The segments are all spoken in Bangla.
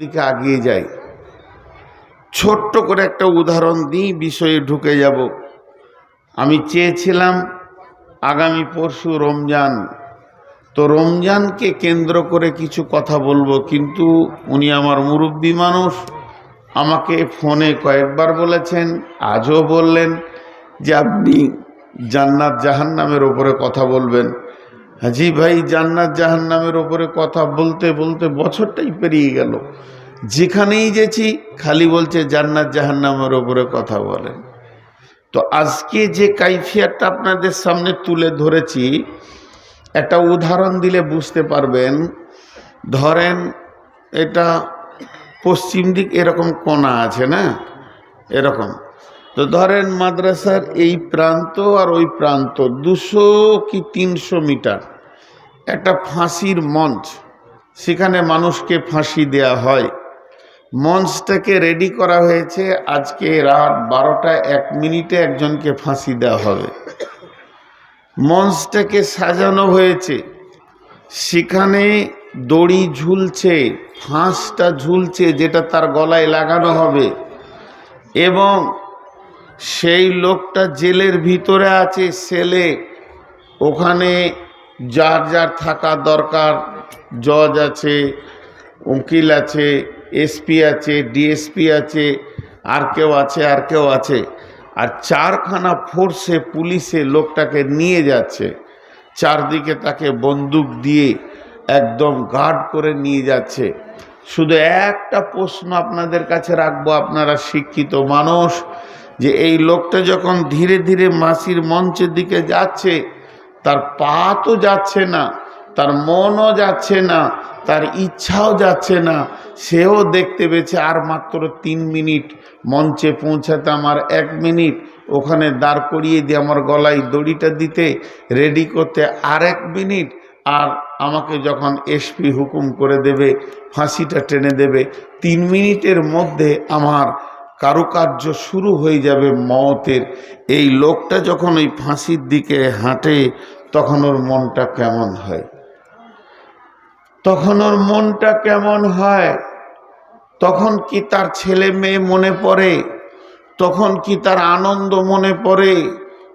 দিকে আগিয়ে যাই। ছোট্ট করে একটা উদাহরণ দিই, বিষয়ে ঢুকে যাব। আমি চেয়েছিলাম আগামী পরশু রমজান। তো রমজানকে কেন্দ্র করে কিছু কথা বলব, কিন্তু উনি আমার মুরব্বী মানুষ। আমাকে ফোনে কয়েকবার বলেছেন, আজও বললেন যে আপনি জান্নাত জাহান্নামের ওপরে কথা বলবেন। হাজি ভাই, জান্নাত জাহান্নামের ওপরে কথা বলতে বলতে বছরটাই পেরিয়ে গেল। যেখানেই গেছি খালি বলছে জান্নাত জাহান্নামের ওপরে কথা বলেন। তো আজকে যে কাইফিয়াতটা আপনাদের সামনে তুলে ধরেছি, একটা উদাহরণ দিলে বুঝতে পারবেন। ধরেন, এটা পশ্চিম দিক এরকম কোনা আছে, না? এরকম। তো ধরেন মাদ্রাসার এই প্রান্ত আর ওই প্রান্ত, দুশো কি তিনশো মিটার, একটা ফাঁসির মঞ্চ, সেখানে মানুষকে ফাঁসি দেয়া হয়। মঞ্চটাকে রেডি করা হয়েছে, আজকে রাত বারোটা এক মিনিটে একজনকে ফাঁসি দেওয়া হবে। মঞ্চটাকে সাজানো হয়েছে, সেখানে দড়ি ঝুলছে, ফাঁসটা ঝুলছে, যেটা তার গলায় লাগানো হবে। এবং সেই লোকটা জেলের ভিতরে আছে, সেলে। ওখানে যার যার থাকা দরকার, জজ আছে, উকিল আছে, এসপি আছে, ডিএসপি আছে, আর কেউ আছে, আর কেউ আছে। আর চারখানা ফোর্সে পুলিশে লোকটাকে নিয়ে যাচ্ছে। চারদিকে তাকে বন্দুক দিয়ে একদম গার্ড করে নিয়ে যাচ্ছে। শুধু একটা প্রশ্ন আপনাদের কাছে রাখব, আপনারা শিক্ষিত মানুষ। যে এই লোকটা যখন ধীরে ধীরে মাসির মঞ্চের দিকে যাচ্ছে, তার পা তো যাচ্ছে না, তার মনও যাচ্ছে না, তার ইচ্ছাও যাচ্ছে না, সেও দেখতে পেয়েছে আর মাত্র তিন মিনিট। মঞ্চে পৌঁছাতে আমার এক মিনিট। ওখানে দাঁড় করিয়ে দিয়ে আমার গলায় দড়িটা দিতে, রেডি করতে আর এক মিনিট। আর আমাকে যখন এসপি হুকুম করে দেবে, ফাঁসিটা টেনে দেবে, তিন মিনিটের মধ্যে আমার কারুকার্য শুরু হয়ে যাবে মতের। এই লোকটা যখন ওই ফাঁসির দিকে হাঁটে, তখন ওর মনটা কেমন হয়? তখন ওর মনটা কেমন হয়? তখন কি তার ছেলে মেয়ে মনে পড়ে? তখন কি তার আনন্দ মনে পড়ে?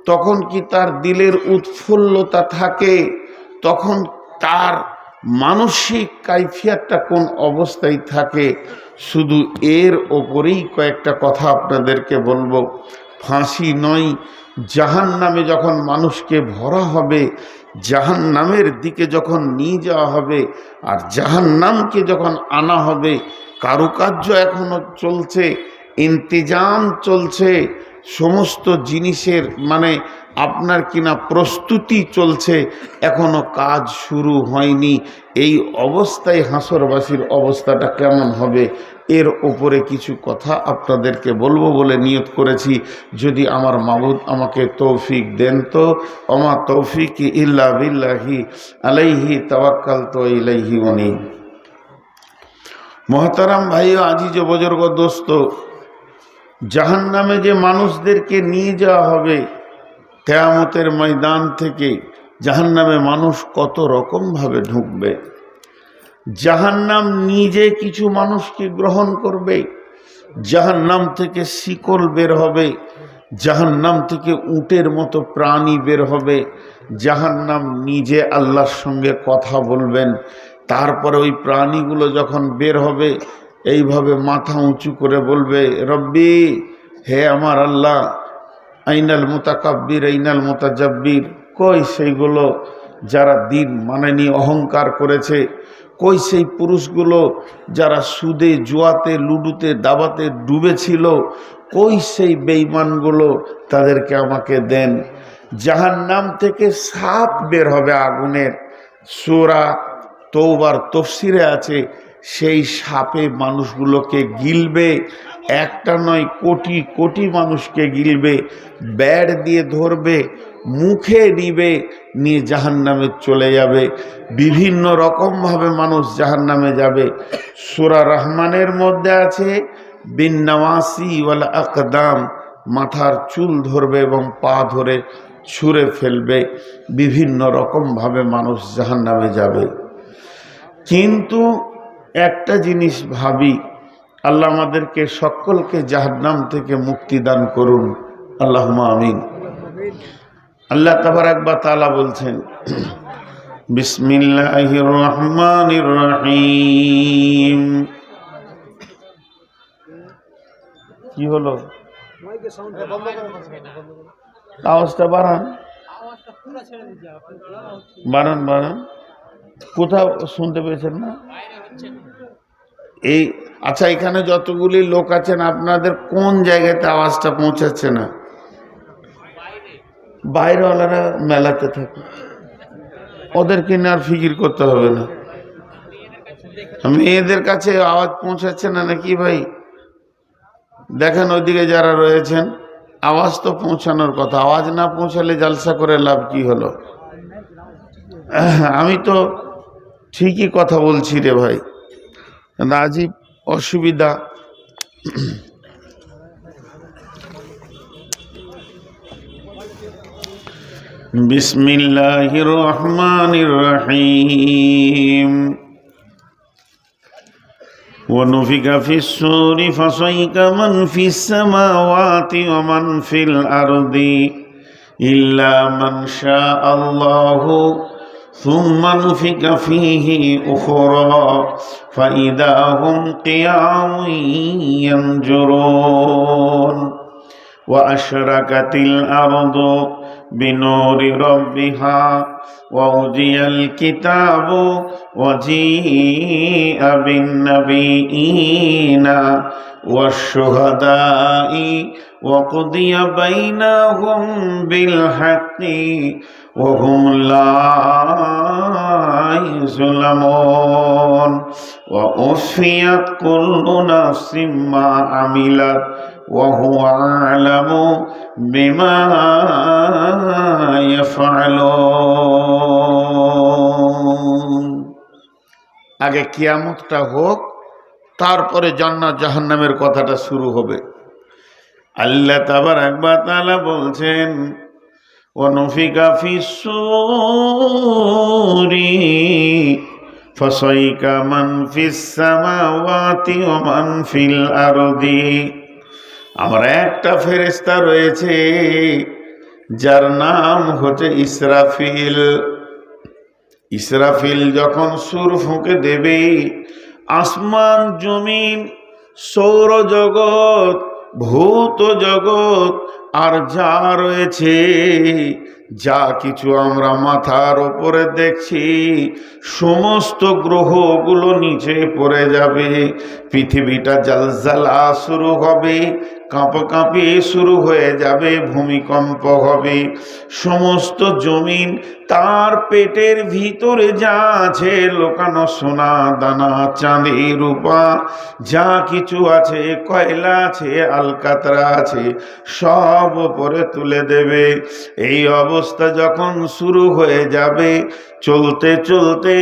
তখন কি তার দিলের উৎফুল্লতা থাকে? তখন তার মানসিক কাইফিয়াতটা কোন অবস্থায় থাকে, শুধু এর ওপরেই কয়েকটা কথা আপনাদেরকে বলব। ফাঁসি নয় জাহান নামে যখন মানুষকে ভরা হবে জাহান নামের দিকে যখন নিয়ে যাওয়া হবে, আর জাহান নামকে যখন আনা হবে, কারুকার্য এখনও চলছে, ইন্তেজাম চলছে সমস্ত জিনিসের মানে আপনার কিনা প্রস্তুতি চলছে, এখনও কাজ শুরু হয়নি। এই অবস্থায় হাসরবাসীর অবস্থাটা কেমন হবে? এর ওপরে কিছু কথা আপনাদেরকে বলব বলে নিয়ত করেছি। যদি আমার মাবুদ আমাকে তৌফিক দেন তো অমা তৌফিক ইল্লা বিল্লাহি আলাইহি তাওয়াক্কাল তো ইলাইহি উনি মহতারাম ভাই আজিজ বজর্গ, দোস্ত জাহান নামে যে মানুষদেরকে নিয়ে যাওয়া হবে কেয়ামতের ময়দান থেকে জাহান নামে মানুষ কত রকমভাবে ঢুকবে? জাহান্নাম নিজে কিছু মানুষকে গ্রহণ করবে, জাহান্নাম থেকে শিকল বের হবে, জাহান্নাম থেকে উটের মতো প্রাণী বের হবে, জাহান্নাম নিজে আল্লাহর সঙ্গে কথা বলবেন, তারপরে ওই প্রাণীগুলো যখন বের হবে এইভাবে মাথা উঁচু করে বলবে, রব্বি, হে আমার আল্লাহ, আইনাল মোতাকাব্বির, আইনাল মোতাজাব্বির, কই সেইগুলো যারা দিন মানেনি, অহংকার করেছে? কই সেই পুরুষগুলো যারা সুদে, জুয়াতে, লুডুতে, দাবাতে ডুবেছিল? কই সেই বেইমানগুলো তাদেরকে আমাকে দেন? জাহান নাম থেকে সাপ বের হবে আগুনের। সোরা তৌবার তফসিরে আছে সেই সাপে মানুষগুলোকে গিলবে, একটা নয়, কোটি কোটি মানুষকে গিলবে, ব্যাড দিয়ে ধরবে, মুখে নিবে, নিয়ে জাহান নামে চলে যাবে। বিভিন্ন রকমভাবে মানুষ জাহান নামে যাবে। সুরা রহমানের মধ্যে আছে বিন্নাওয়াসি ওয়াল আকদাম, মাথার চুল ধরবে এবং পা ধরে ছুঁড়ে ফেলবে। বিভিন্ন রকমভাবে মানুষ জাহান নামে যাবে। কিন্তু একটা জিনিস ভাবি, আল্লাহ আমাদেরকে সকলকে জাহান্নাম থেকে মুক্তি দান করুন। আল্লাহ আমিন। আল্লাহ তাবার একবার তালা বলছেন বিসমিল্লাহির রহমানির রহিম কি হলো? আওয়াজটা বাড়ান। বাড়ান বাড়ান। কোথাও শুনতে পেয়েছেন না? এই আচ্ছা এখানে যতগুলি লোক আছেন, আপনাদের কোন জায়গাতে আওয়াজটা পৌঁছাচ্ছে না? বাইরেওয়ালারা মেলাতে থাকে ওদেরকে নিয়ে আর ফিকির করতে হবে না। মেয়েদের কাছে আওয়াজ পৌঁছাচ্ছে না নাকি ভাই? দেখেন, ওইদিকে যারা রয়েছেন, আওয়াজ তো পৌঁছানোর কথা। আওয়াজ না পৌঁছালে জালসা করে লাভ কি হলো? আমি তো ঠিকই কথা বলছি রে ভাই রাজীব অসুবিধা বিসমিল্লাহির রহমানির রহিম ونفق في السور فصيك من في السماوات ومن في الأرض إلا من شاء الله ثم نفق فيه أخرى فإذا هم قيام ينجرون وأشركت الأرض بنور ربها وأوجي الكتاب وجيء بالنبيين والشهداء وقضي بينهم بالحق وهم لا يظلمون وأوفيت كل نفس ما عملت وهو أعلم بما يفعلون আগে কিয়ামতটা হোক তারপরে জান্নাত জাহান্নামের কথাটা শুরু হবে আল্লাহ তাবার একবার তালা বলছেন অনুফিকা ফিসি ফসইকা মানফিসি ও মানফিল আরদি। আমার একটা ফেরিস্তা রয়েছে, যার নাম হচ্ছে ইসরাফিল। ইসরাফিল যখন সুর ফুঁকে দেবে, আসমান, জমিন সৌরজগত ভূত জগৎ আর যা রয়েছে, যা কিছু আমরা মাথার ওপরে দেখছি, সমস্ত গ্রহগুলো নিচে পড়ে যাবে, পৃথিবীটা জালজালা শুরু হবে কাঁপাকাঁপি শুরু হয়ে যাবে, ভূমিকম্প হবে। সমস্ত জমিন তার পেটের ভিতরে যা আছে, লোকানো সোনা, দানা, চাঁদি রূপা, যা কিছু আছে, কয়লা আছে, আলকাতরা আছে, সব ওপরে তুলে দেবে। এই অবস্থা যখন শুরু হয়ে যাবে, চলতে চলতে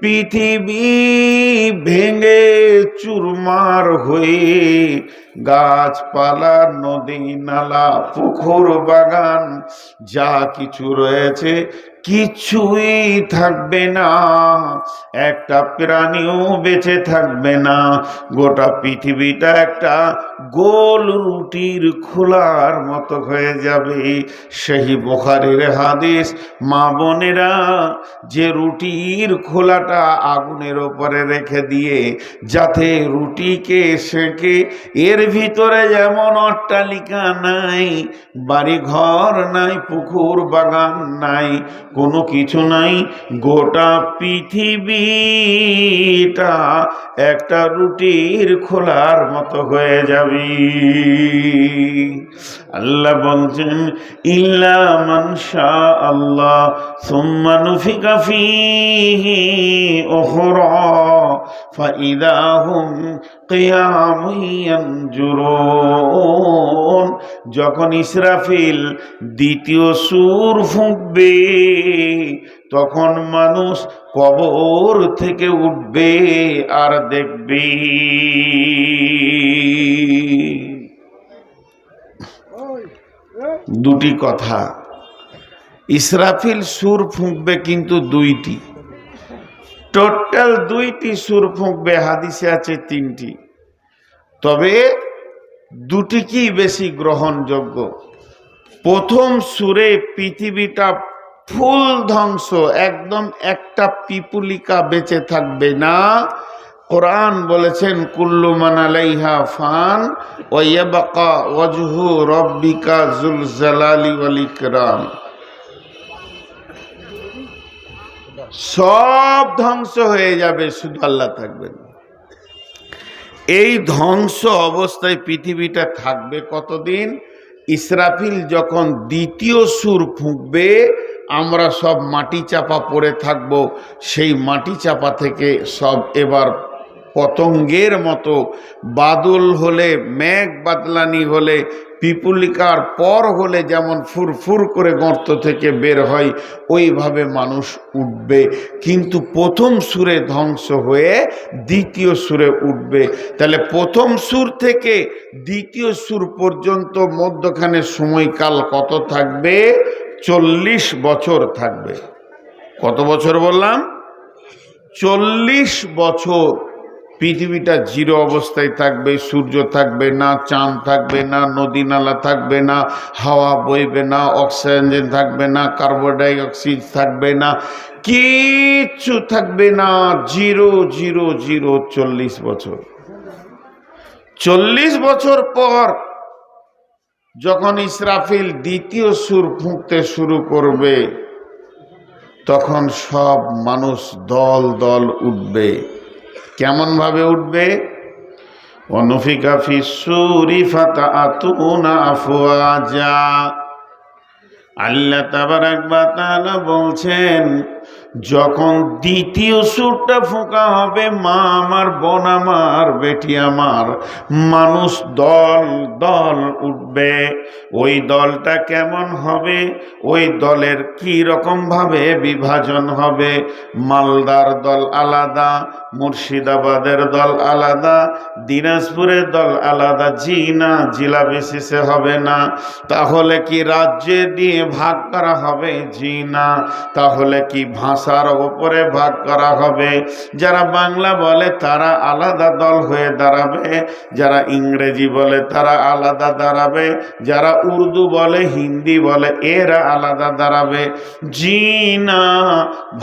পৃথিবী ভেঙে চুরমার হয়ে গাছপালা নদী নালা পুকুর বাগান যা কিছু রয়েছে কিছুই থাকবে না। একটা প্রাণীও বেঁচে থাকবে না। গোটা পৃথিবীটা একটা গোল রুটির খোলার মতো হয়ে যাবে। সেই বোখারের হাদিস, মা বোনেরা যে রুটির খোলাটা আগুনের ওপরে রেখে দিয়ে, যাতে রুটিকে সেঁকে, এর ভিতরে যেমন অট্টালিকা নাই বাড়ি ঘর নাই, পুকুর বাগান নাই কোনো কিছু নাই, গোটা পৃথিবীটা একটা রুটির খোলার মতো হয়ে যাবে। আল্লাহ বলছেন, ইল্লা মানসা আল্লাহ সুম্মা নুফিকা ফিহি কিয়ামুন ইয়ানজুরুন। যখন ইসরাফিল দ্বিতীয় সুর ফুঁকবে তখন মানুষ কবর থেকে উঠবে আর দেখবে। দুটি কথা। ইসরাফিল সুর ফুঁকবে কিন্তু দুইটি। টোটাল দুইটি সুর ফুঁকবে, হাদিসে আছে তিনটি। তবে দুটি কি বেশি গ্রহণযোগ্য। প্রথম সুরে পৃথিবীটা ফুল ধ্বংস, একদম একটা পিপুলিকা বেঁচে থাকবে না। কোরআন বলেছেন, কুল্লু মান আলাইহা ফান রব্বিকা সব ধ্বংস হয়ে যাবে, শুধু আল্লাহ থাকবেন। এই ধ্বংস অবস্থায় পৃথিবীটা থাকবে কতদিন? ইসরাফিল যখন দ্বিতীয় সুর ফুঁকবে আমরা সব মাটি চাপা পড়ে থাকব। সেই মাটি চাপা থেকে সব এবার পতঙ্গের মতো। বাদল হলে, মেঘ বাদলানি হলে, পিপুলিকার পর হলে যেমন ফুরফুর করে গর্ত থেকে বের হয়, ওইভাবে মানুষ উঠবে। কিন্তু প্রথম সুরে ধ্বংস হয়ে দ্বিতীয় সুরে উঠবে। তাহলে প্রথম সুর থেকে দ্বিতীয় সুর পর্যন্ত মধ্যখানে সময়কাল কত থাকবে? চল্লিশ বছর থাকবে। কত বছর বললাম? চল্লিশ বছর পৃথিবীটা জিরো অবস্থায় থাকবে, সূর্য থাকবে না, চাঁদ থাকবে না, নদী নালা থাকবে না, হাওয়া বইবে না, অক্সিজেন থাকবে না, কার্বন ডাই অক্সাইড থাকবে না, কিচ্ছু থাকবে না। জিরো জিরো জিরো, চল্লিশ বছর। চল্লিশ বছর পর যখন ইসরাফিল দ্বিতীয় সুর ফুঁকতে শুরু করবে, তখন সব মানুষ দল দল উঠবে। কেমন ভাবে উঠবে? অনুফিকা ফিসুরি ফাতা আতুনা আফওয়াজা। আল্লাহ তাবারাক তাআলা বলছেন যখন দ্বিতীয় সুরটা ফোঁকা হবে, মা আমার বোন আমার, বেটি আমার, মানুষ দল দল উঠবে। ওই দলটা কেমন হবে? ওই দলের কি রকম ভাবে বিভাজন হবে? মালদার দল আলাদা, মুর্শিদাবাদের দল আলাদা, দিনাজপুরের দল আলাদা, জি না জেলা বিশেষে হবে না। তাহলে কি রাজ্যে দিয়ে ভাগ করা হবে? জি না। তাহলে কি ভাষার ওপরে ভাগ করা হবে। যারা বাংলা বলে, তারা আলাদা দল হয়ে দাঁড়াবে। যারা ইংরেজি বলে, তারা আলাদা দাঁড়াবে। যারা উর্দু বলে, হিন্দি বলে, এরা আলাদা দাঁড়াবে। জি না,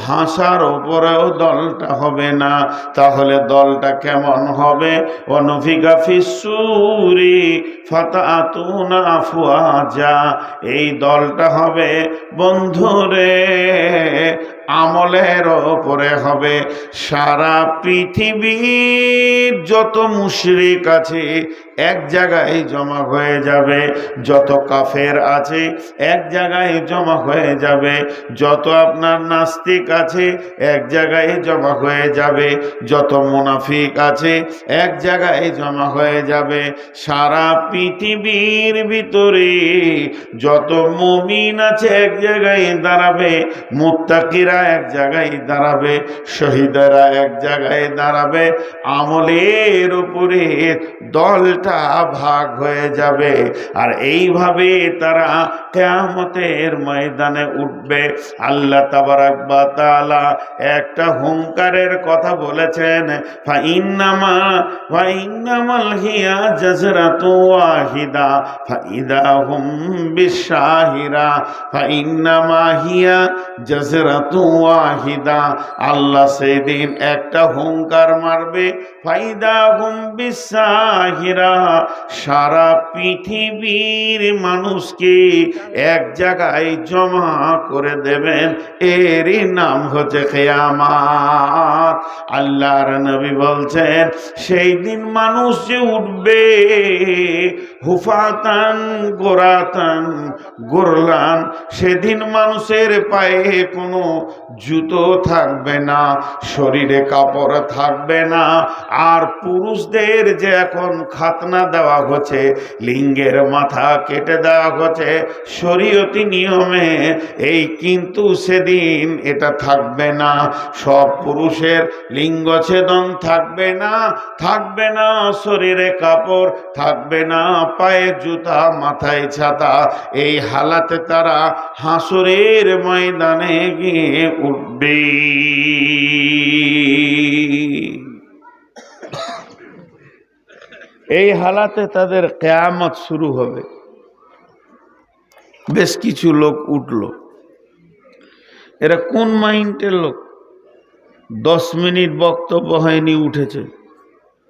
ভাষার ওপরেও দলটা হবে না। তাহলে দলটা কেমন হবে? অনভিকা ফিসুরি ফাতাতুনা আফওয়াজা। এই দলটা হবে, বন্ধুরে আমলের ওপরে হবে। সারা পৃথিবীর যত মুশরিক আছে এক জায়গায় জমা হয়ে যাবে যত কাফের আছে, এক জায়গায় জমা হয়ে যাবে যত আপনার নাস্তিক আছে, এক জায়গায় জমা হয়ে যাবে যত মুনাফিক আছে, এক জায়গায় জমা হয়ে যাবে সারা পৃথিবীর ভিতরে। যত মমিন আছে, এক জায়গায় দাঁড়াবে, মুত্তাকিরা এক জায়গায় দাঁড়াবে, শহীদেরা এক জায়গায় দাঁড়াবে, আমলের উপরে দলটা ভাগ হয়ে যাবে। আর এইভাবে তারা কেয়ামতের ময়দানে উঠবে। আল্লাহ বা একটা হুঙ্কারের কথা বলেছেন ফাইদা হুম বিশাহিরা আল্লাহ সেদিন একটা হুঙ্কার মারবে, ফাইদা হুম বিশাহিরা সারা পৃথিবীর মানুষকে এক জায়গায় জমা করে দেবেন। এরই নাম হচ্ছে খেয়ামাত আল্লাহর নবী বলছেন, সেই দিন মানুষ যে উঠবে, হুফাতান, গোরাতান, গোরলান, সেদিন মানুষের পায়ে কোনো জুতো থাকবে না, শরীরে কাপড় থাকবে না। আর পুরুষদের যে এখন খাতনা দেওয়া হচ্ছে, লিঙ্গের মাথা কেটে দেওয়া হচ্ছে, শরীয়তি নিয়মে। এই কিন্তু সেদিন এটা থাকবে না, সব পুরুষের লিঙ্গ ছেদন থাকবে না থাকবে না শরীরে কাপড়, থাকবে না পায়ে জুতা, মাথায় ছাতা। এই হালাতে তারা হাসরের ময়দানে গিয়ে উঠবে এই হালাতে তাদের কেয়ামত শুরু হবে। বেশ কিছু লোক উঠল। এরা কোন মাইন্ডের লোক? দশ মিনিট বক্তব্য হয়নি, উঠেছে।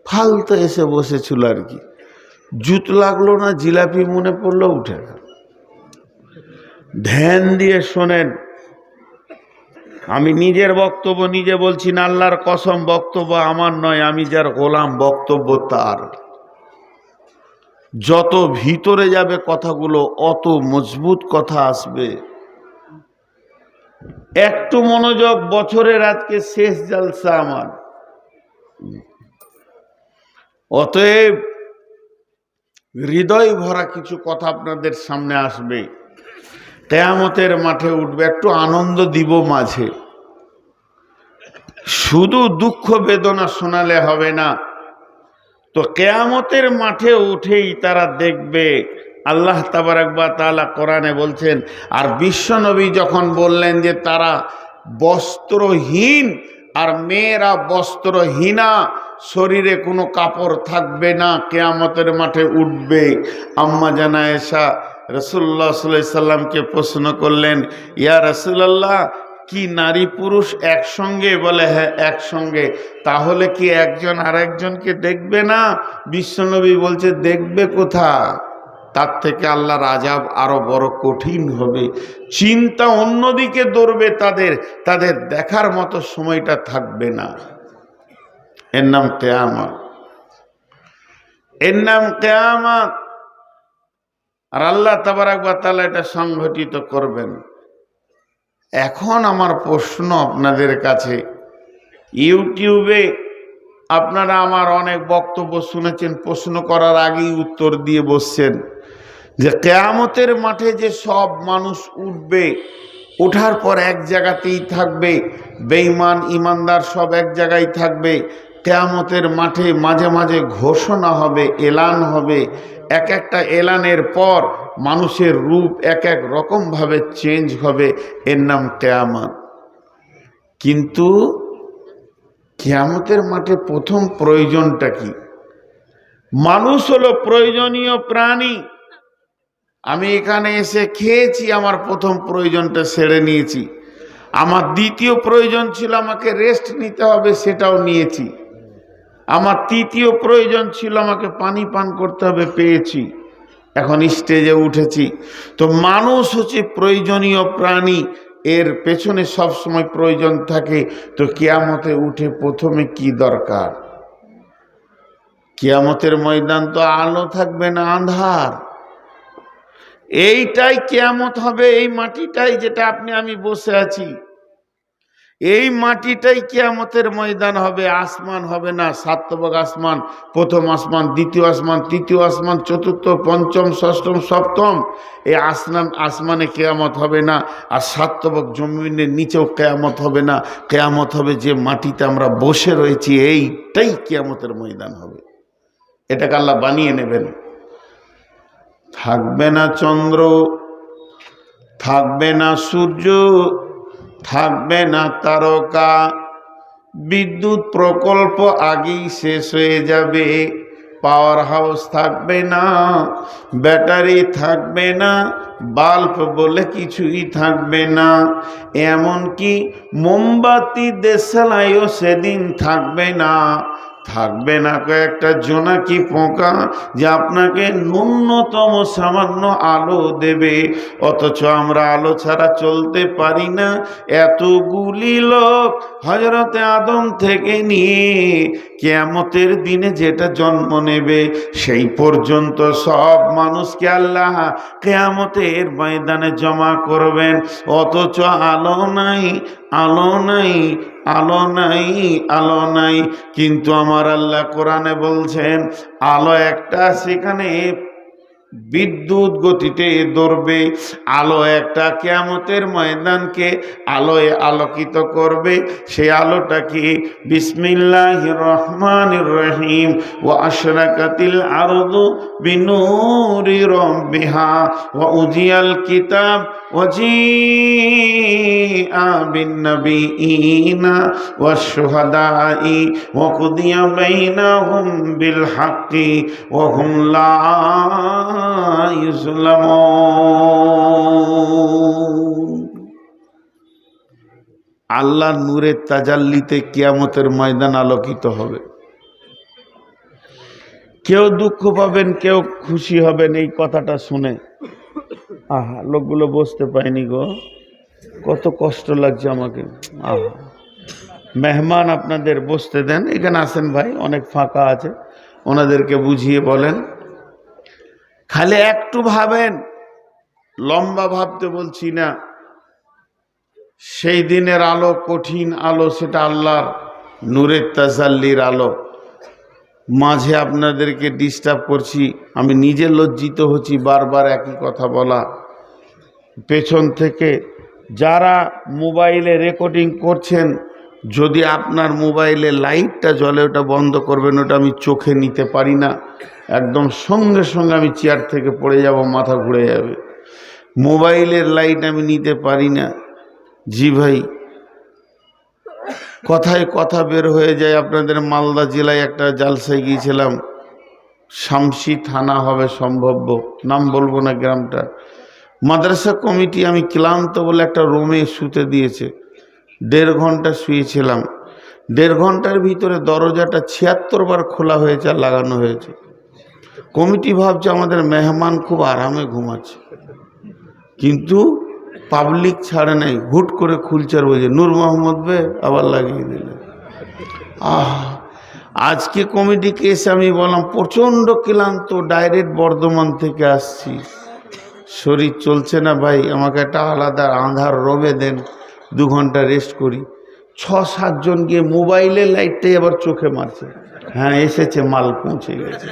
ফালতো এসে বসেছিল আর কি। জুত লাগল না, জিলাপি মনে পড়ল, উঠে গেল। ধ্যান দিয়ে শোনেন, আমি নিজের বক্তব্য নিজে বলছি না, আল্লাহর কসম, বক্তব্য আমার নয়, আমি যার গোলাম, বক্তব্য তার। যত ভিতরে যাবে কথাগুলো, অত মজবুত কথা আসবে। একটু মনোযোগ, বছরের আজকে শেষ জালসা আমার। অতএব হৃদয় ভরা কিছু কথা আপনাদের সামনে আসবে। কেয়ামতের মাঠে উঠবে, একটু আনন্দ দিব মাঝে। শুধু দুঃখ বেদনা শোনালে হবে না তো কেয়ামতের মাঠে উঠেই তারা দেখবে আল্লাহ তাবারাকবা তালা কোরআনে বলছেন, আর বিশ্বনবী যখন বললেন যে তারা বস্ত্রহীন আর মেয়েরা বস্ত্রহীনা, শরীরে কোনো কাপড় থাকবে না, কেয়ামতের মাঠে উঠবে। আম্মা জানা এসা রসুল্লাহ সাল্লামকে প্রশ্ন করলেন, ইয়া রসুল্লাহ কি নারী পুরুষ একসঙ্গে? বলে হ্যাঁ একসঙ্গে। তাহলে কি একজন আর একজনকে দেখবে না? বিশ্বনবী বলছে, দেখবে কোথা তার থেকে আল্লাহর আজাব আরও বড় কঠিন হবে। চিন্তা অন্যদিকে দৌড়বে তাদের তাদের দেখার মতো সময়টা থাকবে না। এর নাম কেয়ামত। এর নাম কেয়ামত। আর আল্লাহ তাবারাকবা তালা এটা সংঘটিত করবেন। এখন আমার প্রশ্ন আপনাদের কাছে, ইউটিউবে আপনারা আমার অনেক বক্তব্য শুনেছেন, প্রশ্ন করার আগেই উত্তর দিয়ে বসছেন যে কেয়ামতের মাঠে যে সব মানুষ উঠবে, ওঠার পর এক জায়গাতেই থাকবে, বেঈমান ইমানদার সব এক জায়গায় থাকবে, কেয়ামতের মাঠে মাঝে মাঝে ঘোষণা হবে, এলান হবে এক একটা এলানের পর মানুষের রূপ এক এক রকমভাবে চেঞ্জ হবে। এর নাম কেয়ামত। কিন্তু কেয়ামতের মাঠে প্রথম প্রয়োজনটা কি? মানুষ হলো প্রয়োজনীয় প্রাণী। আমি এখানে এসে খেয়েছি, আমার প্রথম প্রয়োজনটা সেরে নিয়েছি। আমার দ্বিতীয় প্রয়োজন ছিল আমাকে রেস্ট নিতে হবে, সেটাও নিয়েছি। আমার তৃতীয় প্রয়োজন ছিল আমাকে পানি পান করতে হবে, পেয়েছি। এখন স্টেজে উঠেছি। তো মানুষ হচ্ছে প্রয়োজনীয় প্রাণী, এর পেছনে সব সময় প্রয়োজন থাকে। তো কেয়ামতে উঠে প্রথমে কি দরকার? কেয়ামতের ময়দান তো আলো থাকবে না আন্ধার। এইটাই কেয়ামত হবে, এই মাটিটাই যেটা আপনি, আমি বসে আছি। এই মাটিটাই কেয়ামতের ময়দান হবে, আসমান হবে না সাতবক আসমান, প্রথম আসমান, দ্বিতীয় আসমান, তৃতীয় আসমান, চতুর্থ, পঞ্চম, ষষ্ঠম, সপ্তম, এই আসমান, আসমানে কেয়ামত হবে না আর সাতবক জমিনের নিচেও কেয়ামত হবে না। কেয়ামত হবে যে মাটিতে আমরা বসে রয়েছি, এইটাই কেয়ামতের ময়দান হবে। এটাকে আল্লাহ বানিয়ে নেবেন। থাকবে না চন্দ্র, থাকবে না সূর্য থাকবে না তারকা। বিদ্যুৎ প্রকল্প আগেই শেষ হয়ে যাবে। পাওয়ার হাউস থাকবে না, ব্যাটারি থাকবে না, বাল্ব বলে কিছুই থাকবে না। এমনকি মোমবাতি, দেশালাইও সেদিন থাকবে না। থাকবে না কয়েকটা জোনাকি পোকা যে আপনাকে ন্যূনতম সামান্য আলো দেবে। অথচ আমরা আলো ছাড়া চলতে পারি না। এতগুলি লোক হজরতে আদম থেকে নিয়ে কেয়ামতের দিনে যেটা জন্ম নেবে, সেই পর্যন্ত সব মানুষকে আল্লাহ কেয়ামতের ময়দানে জমা করবেন। অথচ আলো নাই আলো নাই আলো নাই আলো নাই। কিন্তু আমার আল্লাহ কোরআনে বলছেন আলো একটা সেখানে বিদ্যুৎ গতিতে দৌড়বে আলো একটা কেয়ামতের ময়দানকে আলোয় আলোকিত করবে সেই আলোটা কি বিসমিল্লাহ রহমান রহিম ও আশরাকাতিল আরদু বিনুরি রব্বিহা ওয়া উজিয়াল কিতাব وجيء بالنبيين والشهداء وقضي بينهم بالحق وهم لا আল্লাহ নূরের তাজাল্লিতে কিয়ামতের ময়দান আলোকিত হবে। কেউ দুঃখ পাবেন, কেউ খুশি হবেন, এই কথাটা শুনে। আহা, লোকগুলো বসতে পায়নি গো। কত কষ্ট লাগছে আমাকে। আহা। মেহমান আপনাদের বসতে দেন। এখানে আসেন ভাই, অনেক ফাঁকা আছে। ওনাদেরকে বুঝিয়ে বলেন। খালি একটু ভাবেন, লম্বা ভাবতে বলছি না। সেই দিনের আলো, কঠিন আলো, সেটা আল্লাহর নূরের তাজাল্লির আলো। মাঝে আপনাদেরকে ডিস্টার্ব করছি, আমি নিজে লজ্জিত হচ্ছি, বারবার একই কথা বলা। পেছন থেকে যারা মোবাইলে রেকর্ডিং করছেন, যদি আপনার মোবাইলে লাইটটা জ্বলে, ওটা বন্ধ করবেন, ওটা আমি চোখে নিতে পারি না। একদম সঙ্গে সঙ্গে আমি চেয়ার থেকে পড়ে যাব, মাথা ঘুরে যাবে। মোবাইলের লাইট আমি নিতে পারি না। জি ভাই, কথায় কথা বের হয়ে যায়। আপনাদের মালদা জেলায় একটা জালসায় গিয়েছিলাম। শামসি থানা হবে সম্ভব্য, নাম বলব না গ্রামটা। মাদ্রাসা কমিটি আমি ক্লান্ত বলে একটা রুমে শুতে দিয়েছে। দেড় ঘণ্টা শুয়েছিলাম। দেড় ঘণ্টার ভিতরে দরজাটা ছিয়াত্তর বার খোলা হয়েছে আর লাগানো হয়েছে। কমিটি ভাবছে আমাদের মেহমান খুব আরামে ঘুমাচ্ছে। কিন্তু পাবলিক ছাড়ে নাই, হুট করে খুলছে আর বলছে, নূর মোহাম্মদ বে, আবার লাগিয়ে দিলে। আহ, আজকে কমিটিকে এসে আমি বললাম, প্রচণ্ড ক্লান্ত ডাইরেক্ট বর্ধমান থেকে আসছি। শরীর চলছে না ভাই, আমাকে একটা আলাদা আঁধার রবে দেন, দু ঘণ্টা রেস্ট করি। ছ সাতজন গিয়ে মোবাইলের লাইটটাই আবার চোখে মারছে। হ্যাঁ এসেছে, মাল পৌঁছে গেছে।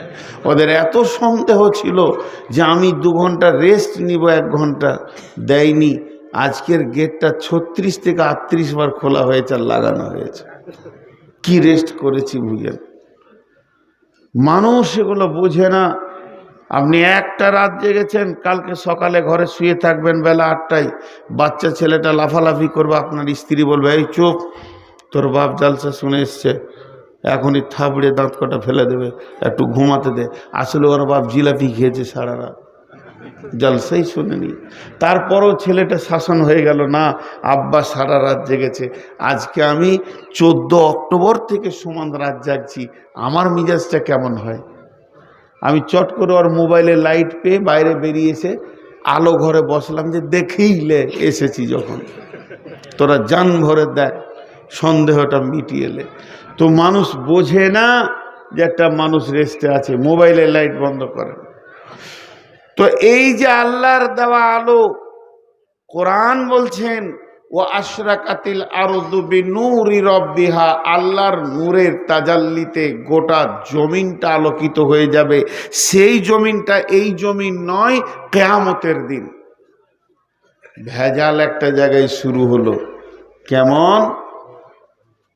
ওদের এত সন্দেহ ছিল যে আমি দু ঘণ্টা রেস্ট নিব, এক ঘণ্টা দেয়নি। আজকের গেটটা ছত্রিশ থেকে আটত্রিশ বার খোলা হয়েছে আর লাগানো হয়েছে। কি রেস্ট করেছি বুঝেন মানুষ এগুলো বোঝে না। আপনি একটা রাত জেগেছেন, কালকে সকালে ঘরে শুয়ে থাকবেন বেলা আটটায়। বাচ্চা ছেলেটা লাফালাফি করবে, আপনার স্ত্রী বলবে, এই চুপ, তোর বাপ জালসা শুনে এসছে। এখনই থাবড়ে দাঁত কটা ফেলে দেবে, একটু ঘুমাতে দে। আসলে ওর বাপ জিলাপি খেয়েছে সারা রাত। জলসাই শুনেনি। তারপরও ছেলেটা শাসন হয়ে গেল, না, আব্বা সারা রাত জেগেছে। আজকে আমি চোদ্দ অক্টোবর থেকে সমান রাত জাগছি। আমার মিজাজটা কেমন হয়? আমি চট করে ওর মোবাইলে লাইট পেয়ে বাইরে বেরিয়ে এসে আলো ঘরে বসলাম যে, দেখেই লে, এসেছি যখন। তোরা যান ভরে দেখ সন্দেহটা মিটিয়ে এলে। তো মানুষ বোঝে না যে একটা মানুষ রেস্টে আছে, মোবাইলের লাইট বন্ধ করে। তো এই যে আল্লাহর দেওয়া আলো, কোরআন বলছেন ও আশরা আশরাকাতিল আরদুবি নূরি রব্বিহা আল্লাহর নূরের তাজাল্লিতে গোটা জমিনটা আলোকিত হয়ে যাবে। সেই জমিনটা এই জমিন নয়, কেয়ামতের দিন। ভেজাল একটা জায়গায় শুরু হলো। কেমন?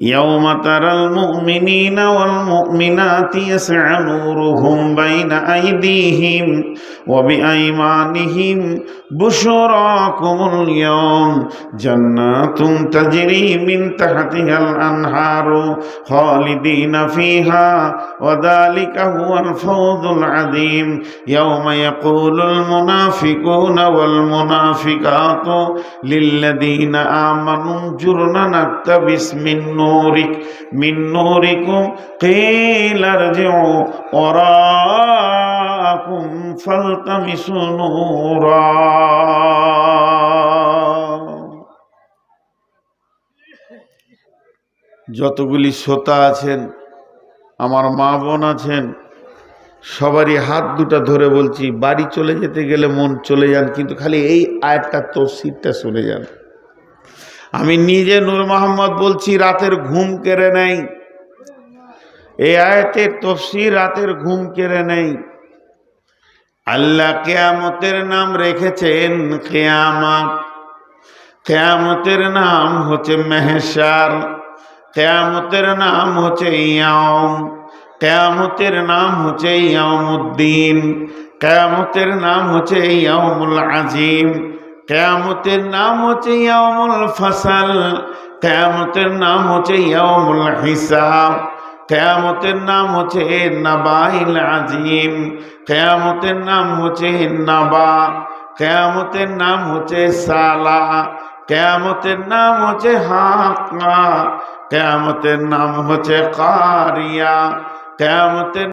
يوم ترى المؤمنين والمؤمنات يسعى نورهم بين أيديهم وبأيمانهم بشراكم اليوم جنات تجري من تحتها الأنهار خالدين فيها وذلك هو الفوز العظيم يوم يقول المنافقون والمنافقات للذين آمنوا انظرنا نقتبس من نورك من نوركم قيل ارجعوا وراءكم فالتمسوا نورا যতগুলি শ্রোতা আছেন আমার মা বোন আছেন সবারই হাত দুটা ধরে বলছি বাড়ি চলে যেতে গেলে মন চলে যান কিন্তু খালি এই আয়াতটা তফসিরটা শুনে যান আমি নিজে নূর মোহাম্মদ বলছি, রাতের ঘুম কেড়ে নেই। এই আয়াতের তফসির রাতের ঘুম কেড়ে নেই। আল্লাহ কেয়ামতের নাম রেখেছেন কেয়ামত। কেয়ামতের নাম হচ্ছে মেহেশার। কেয়ামতের নাম হচ্ছে ইয়াম কেয়ামতের নাম হচ্ছে ইয়ামুদ্দিন কেয়ামতের নাম হচ্ছে ইয়ামুল আজিম। কেয়ামতের নাম হচ্ছে ইয়ামুল ফসল, কেয়ামতের নাম হচ্ছে ইয়ামুল হিসাব, কেয়ামতের নাম হচ্ছে নাবাইল আজিম, কেয়ামতের নাম হচ্ছে নাবা, কেয়ামতের নাম হচ্ছে সালা, কেয়ামতের নাম হচ্ছে হাকা, কেয়ামতের নাম হচ্ছে কারিয়া, কেয়ামতের